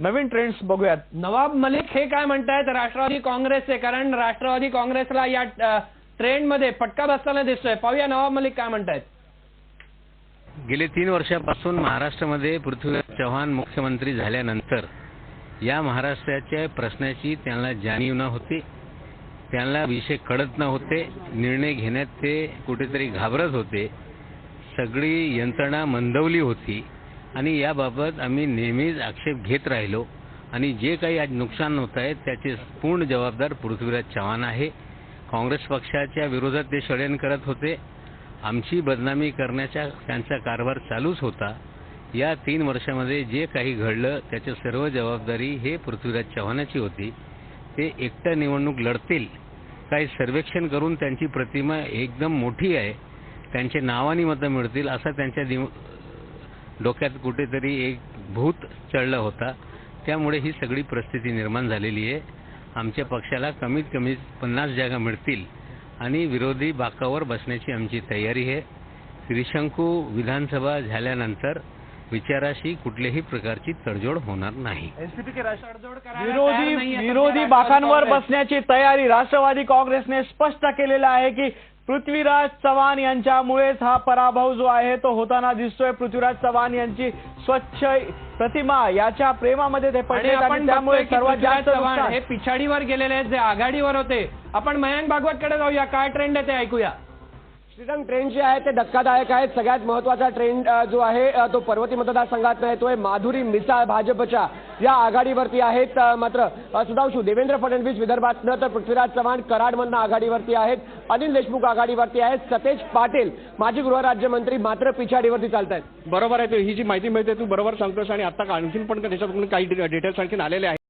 नवीन trends बघूयात. नवाब मलिक हे काय म्हणतायत? राष्ट्रवादी काँग्रेसचे. कारण राष्ट्रवादी काँग्रेसला या ट्रेंडमध्ये फटका बसताना दिसतोय. पाहूया नवाब मलिक काय म्हणतायत. गेले तीन वर्षापासून महाराष्ट्रामध्ये पृथ्वीराज चव्हाण मुख्यमंत्री झाल्यानंतर या महाराष्ट्राच्या प्रश्नाची त्यांना जाणीव न होती त्यांना विषय कळत नव्हते. निर्णय घेण्यात ते कुठेतरी घाबरत होते. सगळी यंत्रणा मंदवली होती. आणि याबाबत आम्ही नेहमीच आक्षेप घेत राहिलो. आणि जे काही आज नुकसान होत आहे त्याचे पूर्ण जबाबदार पृथ्वीराज चव्हाण आहे. काँग्रेस पक्षाच्या विरोधात ते षडयन करत होते. आमची बदनामी करण्याचा त्यांचा कारभार चालूच होता. या तीन वर्षामध्ये जे काही घडलं त्याची सर्व जबाबदारी हे पृथ्वीराज चव्हाणाची होती. ते एकटं निवडणूक लढतील. काही सर्वेक्षण करून त्यांची प्रतिमा एकदम मोठी आहे. त्यांचे नावानी मतं मिळतील असा त्यांच्या डोक्यात कुठेतरी एक भूत चढला होता. त्यामुळे ही सगळी परिस्थिती निर्माण झालेली आहे. आमच्या पक्षाला कमीत कमी पन्नास जागा मिळतील आणि विरोधी बाकावर बसण्याची आमची तयारी आहे. त्रिशंकू विधानसभा झाल्यानंतर विचाराशी कुठल्याही प्रकारची तडजोड होणार नाही. विरोधी विरोधी बाकांवर. बसण्याची तयारी राष्ट्रवादी काँग्रेसने स्पष्ट केलेलं आहे की पृथ्वीराज चव्हाण यांच्यामुळेच हा पराभव जो आहे तो होताना दिसतोय. पृथ्वीराज चव्हाण यांची स्वच्छ प्रतिमा याच्या प्रेमामध्ये ते पडले आणि आपण त्यामुळे सर्वात जास्त हे पिछाडीवर गेलेले आहेत जे आघाडीवर होते. आपण मयांक भागवतकडे जाऊया. काय ट्रेंड आहे ते ऐकूया. श्रीरंग ट्रेन जे आहे ते धक्कादायक आहेत सगळ्यात महत्त्वाचा ट्रेंड जो आहे तो पर्वती मतदारसंघात येतोय. माधुरी मिसाळ भाजपच्या या आघाडीवरती आहेत मात्र सुधांशू देवेंद्र फडणवीस विदर्भातनं तर पृथ्वीराज चव्हाण कराडमधनं आघाडीवरती आहेत. अनिल देशमुख आघाडीवरती आहेत. सतेज पाटील माजी गृहराज्यमंत्री मात्र पिछाडीवरती चालत आहेत बरोबर आहे. ही जी माहिती मिळते तू बरोबर सांगतोस आणि आता आणखीन पण त्याच्यातून काही डिटेल्स आणखीन आलेले आहेत.